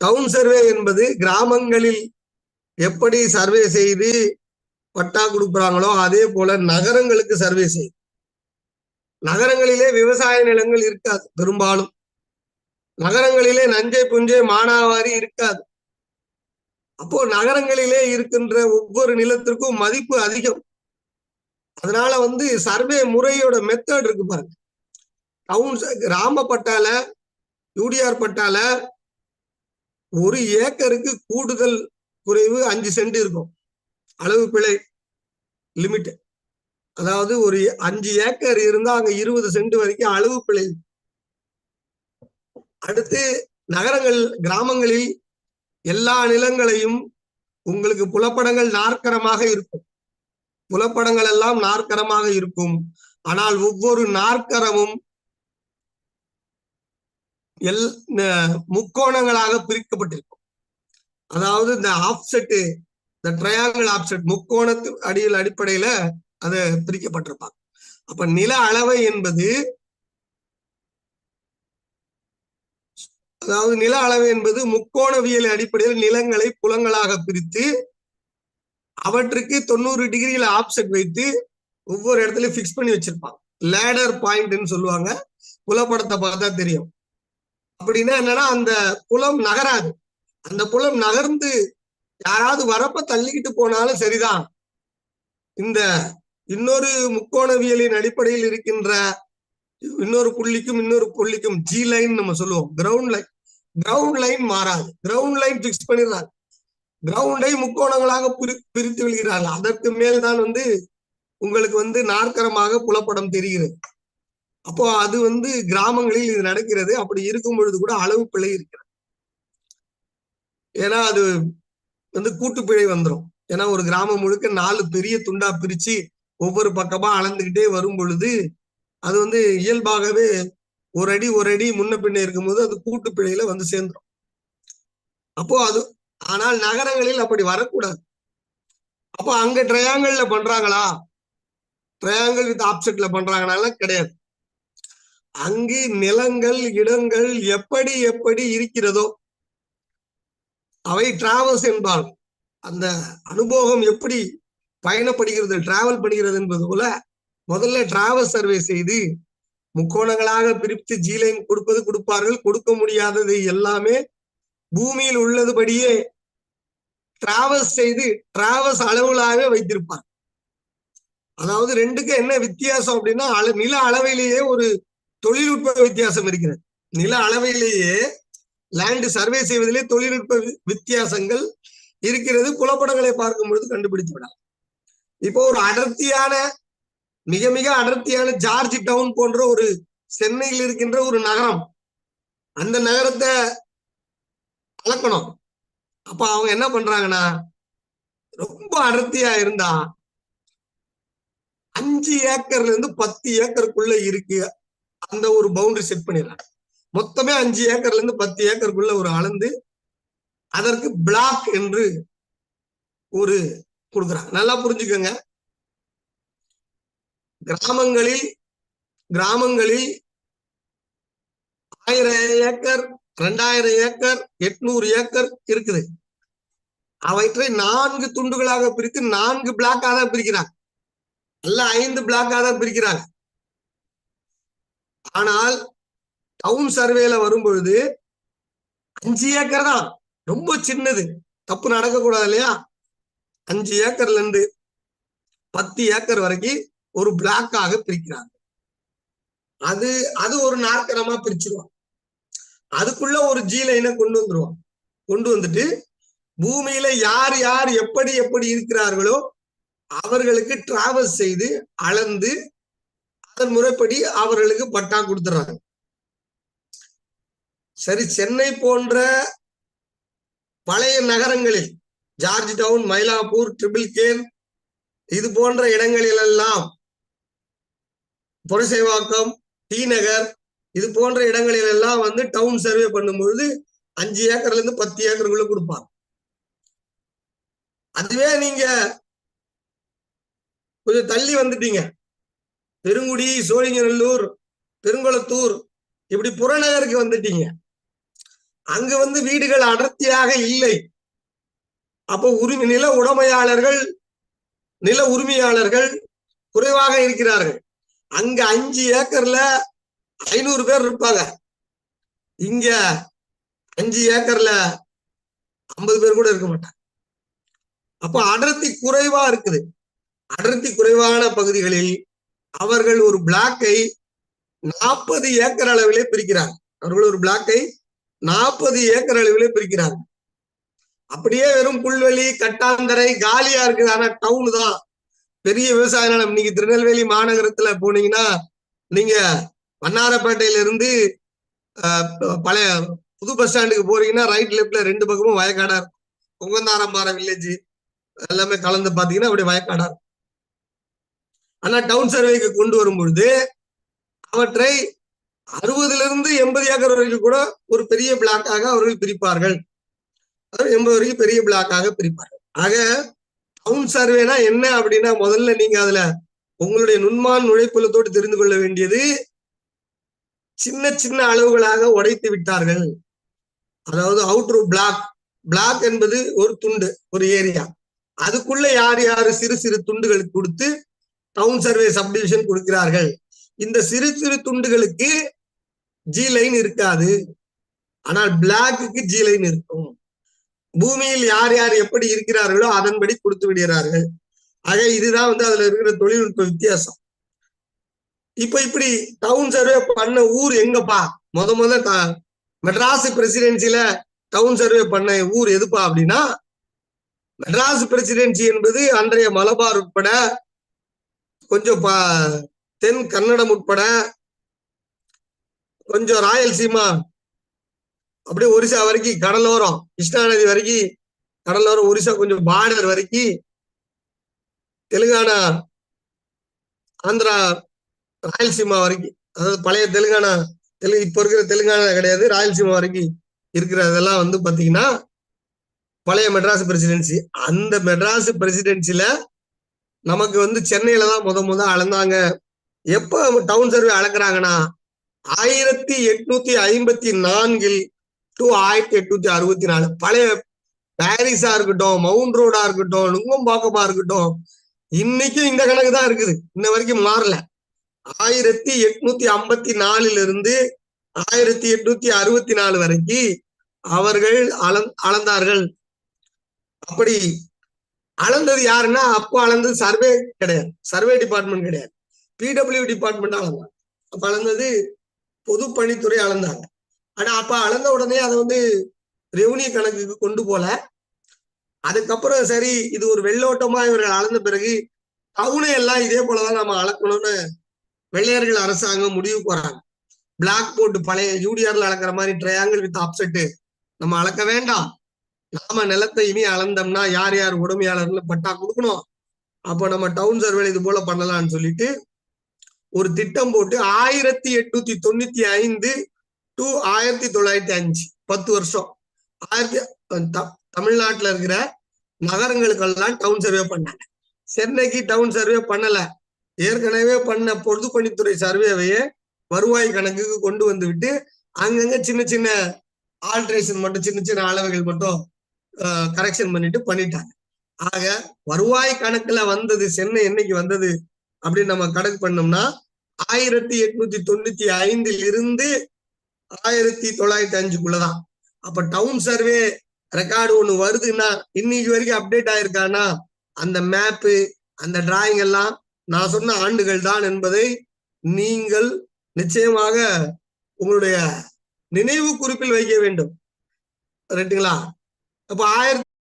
Down survey என்பது கிராமங்களில் எப்படி சர்வே செய்து பட்டா கொடுக்குறாங்களோ அதே போல நகரங்களுக்கு சர்வே செய்யும். நகரங்களிலே விவசாய நிலங்கள் இருக்காது பெரும்பாலும். நகரங்களிலே நஞ்சை புஞ்சை மானாவாரி இருக்காது. அப்போ நகரங்களிலே இருக்கின்ற ஒவ்வொரு நிலத்திற்கும் மதிப்பு அதிகம். அதனால வந்து சர்வே முறையோட மெத்தட் இருக்கு பாருங்க. டவுன் கிராம பட்டால யூடிஆர் பட்டால ஒரு ஏக்கருக்கு கூடுதல் குறைவு அஞ்சு சென்ட் இருக்கும். அளவு பிழை லிமிட். அதாவது ஒரு அஞ்சு ஏக்கர் இருந்தா அங்க இருபது சென்ட் வரைக்கும் அளவு பிழை. அடுத்து நகரங்கள் கிராமங்களில் எல்லா நிலங்களையும் உங்களுக்கு புலப்படங்கள் நாற்கரமாக இருக்கும். புலப்படங்கள் எல்லாம் நாற்கரமாக இருக்கும். ஆனால் ஒவ்வொரு நாற்கரமும் எல் முக்கோணங்களாக பிரிக்கப்பட்டிருக்கும். அதாவது இந்த ஆப்செட்டு இந்த ட்ரையாங்கிள் ஆப்செட் முக்கோணத்து அடியில் அடிப்படையில அது பிரிக்கப்பட்டிருப்பாங்க. அப்ப நில அளவை என்பது அதாவது நில அளவு என்பது முக்கோணவியல் அடிப்படையில் நிலங்களை புலங்களாக பிரித்து அவற்றுக்கு தொண்ணூறு டிகிரியில ஆப்செட் வைத்து ஒவ்வொரு இடத்துலயும் பிக்ஸ் பண்ணி வச்சிருப்பாங்க. லேடர் பாயிண்ட்னு சொல்லுவாங்க. புலப்படத்தை பார்த்தா தெரியும். அப்படின்னா என்னன்னா அந்த புலம் நகராது. அந்த புலம் நகர்ந்து யாராவது வரப்ப தள்ளிக்கிட்டு போனாலும் சரிதான். இந்த இன்னொரு முக்கோணவியலின் அடிப்படையில் இருக்கின்ற இன்னொரு புள்ளிக்கும் இன்னொரு புள்ளிக்கும் ஜி லைன் நம்ம சொல்லுவோம். கிரவுண்ட் லைன் கிரவுண்ட் லைன் மாறாது. கிரவுண்ட் லைன் பிக்ஸ் பண்ணிடுறாங்க. கிரவுண்டை முக்கோணங்களாக பிரித்து விழுகிறார்கள் அதற்கு மேல் தான் வந்து உங்களுக்கு வந்து நாற்கரமாக புலப்படம் தெரிகிறது. அப்போ அது வந்து கிராமங்களில் இது நடக்கிறது. அப்படி இருக்கும் பொழுது கூட அளவு பிழை இருக்கிறது. ஏன்னா அது வந்து கூட்டு பிழை வந்துடும் ஏன்னா ஒரு கிராமம் முழுக்க நாலு பெரிய துண்டா பிரிச்சு ஒவ்வொரு பக்கமா அளந்துக்கிட்டே வரும் பொழுது அது வந்து இயல்பாகவே ஒரு அடி ஒரு அடி முன்ன பின்ன இருக்கும்போது அது கூட்டு பிழையில வந்து சேர்ந்துடும் அப்போ அது ஆனால் நகரங்களில் அப்படி வரக்கூடாது. அப்போ அங்க ட்ரையாங்கிள்ல பண்றாங்களா? ட்ரையாங்கிள் வித் ஆப்செட்ல பண்றாங்கனால கிடையாது. அங்கு நிலங்கள் இடங்கள் எப்படி எப்படி இருக்கிறதோ அவை டிராவல்ஸ் என்பால் அந்த அனுபவம் எப்படி பயணப்படுகிறது டிராவல் பண்ணுகிறது என்பது போல முதல்ல டிராவல் சர்வே செய்து முக்கோணங்களாக பிரித்து ஜீலைன் கொடுப்பது கொடுப்பார்கள். கொடுக்க முடியாதது எல்லாமே பூமியில் உள்ளதுபடியே டிராவல்ஸ் செய்து டிராவல்ஸ் அளவுகளாகவே வைத்திருப்பார். அதாவது ரெண்டுக்கு என்ன வித்தியாசம் அப்படின்னா அள நில அளவிலேயே ஒரு தொழில்நுட்ப வித்தியாசம் இருக்கிறது. நில அளவிலேயே லேண்ட் சர்வே செய்வதிலே தொழில்நுட்ப வித்தியாசங்கள் இருக்கிறது. புலப்படங்களை பார்க்கும் பொழுது கண்டுபிடித்து விடலாம் இப்போ ஒரு அடர்த்தியான மிக மிக அடர்த்தியான ஜார்ஜ் டவுன் போன்ற ஒரு சென்னையில் இருக்கின்ற ஒரு நகரம் அந்த நகரத்தை அளக்கணும் அப்ப அவங்க என்ன பண்றாங்கன்னா ரொம்ப அடர்த்தியா இருந்தா அஞ்சு ஏக்கர்ல இருந்து பத்து ஏக்கருக்குள்ள இருக்கு அந்த ஒரு பவுண்டரி செட் பண்ணிடுறாங்க. மொத்தமே அஞ்சு ஏக்கர்ல இருந்து பத்து ஏக்கருக்குள்ள ஒரு அளந்து அதற்கு பிளாக் என்று ஒரு கொடுக்குறாங்க. நல்லா புரிஞ்சுக்கோங்க. கிராமங்களில் கிராமங்களில் ஆயிரம் ஏக்கர் ரெண்டாயிரம் ஏக்கர் எட்நூறு ஏக்கர் இருக்குது. அவற்றை நான்கு துண்டுகளாக பிரித்து நான்கு பிளாக்காக தான் பிரிக்கிறாங்க. அல்ல ஐந்து பிளாக்காக தான் பிரிக்கிறாங்க. ஆனால் டவுன் சர்வேல வரும்பொழுது அஞ்சு ஏக்கர் தான். ரொம்ப சின்னது. தப்பு நடக்கக்கூடாது இல்லையா? அஞ்சு ஏக்கர்ல இருந்து பத்து ஏக்கர் வரைக்கும் ஒரு பிளாக்காக பிரிக்கிறாங்க. அது அது ஒரு நாற்கரமா பிரிச்சிருவான் அதுக்குள்ள ஒரு ஜி லைனை கொண்டு வந்துருவான் கொண்டு வந்துட்டு பூமியில யார் யார் எப்படி எப்படி இருக்கிறார்களோ அவர்களுக்கு டிராவல் செய்து அளந்து அதன் முறைப்படி அவர்களுக்கு பட்டா கொடுத்துறாங்க. சரி சென்னை போன்ற பழைய நகரங்களில் George down Mylapore Triplicane இது போன்ற இடங்களில் எல்லாம் புரசைவாக்கம் டி நகர் இது போன்ற இடங்களில் எல்லாம் வந்து டவுன் சர்வே பண்ணும்பொழுது அஞ்சு ஏக்கர்ல இருந்து பத்து ஏக்கருக்குள்ள கொடுப்பாங்க. அதுவே நீங்க கொஞ்சம் தள்ளி வந்துட்டீங்க. பெருங்குடி சோழிங்கநல்லூர் பெருங்குளத்தூர் இப்படி புறநகருக்கு வந்துட்டீங்க. அங்க வந்து வீடுகள் அடர்த்தியாக இல்லை. அப்போ உரிமை நில உடைமையாளர்கள் நில உரிமையாளர்கள் குறைவாக இருக்கிறார்கள். அங்க அஞ்சு ஏக்கர்ல ஐநூறு பேர் இருப்பாங்க. இங்க அஞ்சு ஏக்கர்ல ஐம்பது பேர் கூட இருக்க மாட்டாங்க. அப்ப அடர்த்தி குறைவா இருக்குது. அடர்த்தி குறைவான பகுதிகளில் அவர்கள் ஒரு பிளாக்கை நாற்பது ஏக்கர் அளவிலே பிரிக்கிறார் அவர்கள் ஒரு பிளாக்கை நாற்பது ஏக்கர் அளவிலே பிரிக்கிறார் அப்படியே வெறும் புல்வெளி கட்டாந்தரை காலியா இருக்குது. ஆனா டவுன் தான். பெரிய விவசாய நிலம். நீங்க திருநெல்வேலி மாநகரத்துல போனீங்கன்னா நீங்க வண்ணாரப்பேட்டையில இருந்து பழைய புது பஸ் ஸ்டாண்டுக்கு போறீங்கன்னா ரைட் லெப்ட்ல ரெண்டு பக்கமும் வயக்காடா இருக்கும். பொங்கந்தாரம்பாறை வில்லேஜ் எல்லாமே கலந்து பாத்தீங்கன்னா அப்படியே வயக்காடா இருக்கும். ஆனா டவுன் சர்வேக்கு கொண்டு வரும் பொழுது அவற்றை அறுபதுல இருந்து எண்பது ஏக்கர் வரைக்கும் கூட ஒரு பெரிய பிளாக்காக அவர்கள் பிரிப்பார்கள். எண்பது வரைக்கும் பெரிய பிளாக்காக பிரிப்பார்கள். ஆக டவுன் சர்வேனா என்ன அப்படின்னா முதல்ல நீங்க அதுல உங்களுடைய நுண்மான் நுழைப்புலத்தோடு தெரிந்து கொள்ள வேண்டியது சின்ன சின்ன அளவுகளாக உடைத்து விட்டார்கள். அதாவது அவுட்ரு பிளாக் பிளாக் என்பது ஒரு துண்டு ஒரு ஏரியா அதுக்குள்ள யார் யாரு சிறு சிறு துண்டுகளுக்கு கொடுத்து டவுன் சர்வே சப்டிவிஷன் கொடுக்கிறார்கள். இந்த சிறு சிறு துண்டுகளுக்கு ஜி லைன் இருக்காது. ஆனால் பிளாக்குக்கு ஜி லைன் இருக்கும். பூமியில் யார் யார் எப்படி இருக்கிறார்களோ அதன்படி கொடுத்து விடுகிறார்கள். ஆக இதுதான் வந்து அதுல இருக்கிற தொழில்நுட்ப வித்தியாசம். இப்ப இப்படி டவுன் சர்வே பண்ண ஊர் எங்கப்பா? முத முத மெட்ராஸ் பிரசிடென்சில டவுன் சர்வே பண்ண ஊர் எதுப்பா அப்படின்னா மெட்ராஸ் பிரசிடென்சி என்பது அன்றைய மலபார் உட்பட கொஞ்சம் தென் கன்னடம் உட்பட கொஞ்சம் ராயல்சீமா அப்படியே ஒரிசா வரைக்கும் கடலோரம் கிருஷ்ணா நதி வரைக்கும் கடலோரம் ஒரிசா கொஞ்சம் பார்டர் வரைக்கும் தெலுங்கானா ஆந்திரா ராயல்சீமா வரைக்கும். அதாவது பழைய தெலுங்கானா தெலுங்கு இப்ப இருக்கிற தெலுங்கானா கிடையாது ராயல்சீமா வரைக்கும் இருக்கிறதெல்லாம் வந்து பாத்தீங்கன்னா பழைய மெட்ராஸ் பிரசிடென்சி அந்த மெட்ராஸ் பிரசிடென்சில நமக்கு வந்து சென்னையில தான் முத முத அளந்தாங்க. எப்ப டவுன் சர்வே அளக்குறாங்கன்னா ஆயிரத்தி எட்நூத்தி ஐம்பத்தி நான்கில் டு ஆயிரத்தி எட்நூத்தி அறுபத்தி நாலு. பழைய பாரிஸா இருக்கட்டும் மவுண்ட் ரோடா இருக்கட்டும் நுங்கம்பாக்கமா இருக்கட்டும் இன்னைக்கும் இந்த கணக்கு தான் இருக்குது. இன்ன வரைக்கும் மாறல. ஆயிரத்தி எட்நூத்தி ஐம்பத்தி நாலுல இருந்து ஆயிரத்தி எட்நூத்தி அறுபத்தி நாலு வரைக்கும் அவர்கள் அளந் அளந்தார்கள். அப்படி அளந்தது யாருன்னா அப்போ அளந்தது சர்வே கிடையாது. சர்வே டிபார்ட்மெண்ட் கிடையாது. பிடபிள்யூ டிபார்ட்மெண்ட் அளந்தாங்க. அப்ப அளந்தது பொதுப்பணித்துறை அளந்தாங்க. ஆனா அப்ப அளந்த உடனே அதை வந்து ரெவன்யூ கணக்குக்கு கொண்டு போல. அதுக்கப்புறம் சரி இது ஒரு வெள்ளோட்டமா இவர்கள் அளந்த பிறகு டவுனை எல்லாம் இதே போலதான் நம்ம அளக்கணும்னு வெள்ளையர்கள் அரசாங்கம் முடிவு போறாங்க. பிளாக் போர்டு பழைய யூடிஆர்ல அளக்குற மாதிரி ட்ரையாங்கிள் வித் ஆப்செட்டு நம்ம அளக்க வேண்டாம். நாம நிலத்தை இனி அளந்தோம்னா யார் யார் உடமையாளர்னு பட்டா கொடுக்கணும். அப்போ நம்ம டவுன் சர்வே இது போல பண்ணலாம்னு சொல்லிட்டு ஒரு திட்டம் போட்டு ஆயிரத்தி எட்நூத்தி தொண்ணூத்தி ஐந்து டு ஆயிரத்தி தொள்ளாயிரத்தி அஞ்சு பத்து வருஷம். ஆயிரத்தி தமிழ்நாட்டுல இருக்கிற நகரங்களுக்கெல்லாம் டவுன் சர்வே பண்ணாங்க. சென்னைக்கு டவுன் சர்வே பண்ணல. ஏற்கனவே பண்ண பொதுப்பணித்துறை சர்வேவையே வருவாய் கணக்குக்கு கொண்டு வந்து விட்டு அங்கங்க சின்ன சின்ன ஆல்ட்ரேஷன் மட்டும் சின்ன சின்ன அளவுகள் மட்டும் கரெக்ஷன் பண்ணிட்டு பண்ணிட்டாங்க. ஆக வருவாய் கணக்குல வந்தது சென்னை என்னைக்கு வந்தது அப்படின்னு நம்ம கணக்கு பண்ணோம்னா ஆயிரத்தி எட்நூத்தி தொண்ணூத்தி ஐந்தில் இருந்து ஆயிரத்தி தொள்ளாயிரத்தி அஞ்சுக்குள்ளதான் அப்ப டவுன் சர்வே ரெக்கார்டு ஒண்ணு வருதுன்னா இன்னைக்கு வரைக்கும் அப்டேட் ஆயிருக்கானா அந்த மேப்பு அந்த டிராயிங் எல்லாம் நான் சொன்ன ஆண்டுகள் தான் என்பதை நீங்கள் நிச்சயமாக உங்களுடைய நினைவு குறிப்பில் வைக்க வேண்டும். ரைட்டுங்களா அப்ப ஆயிரத்தி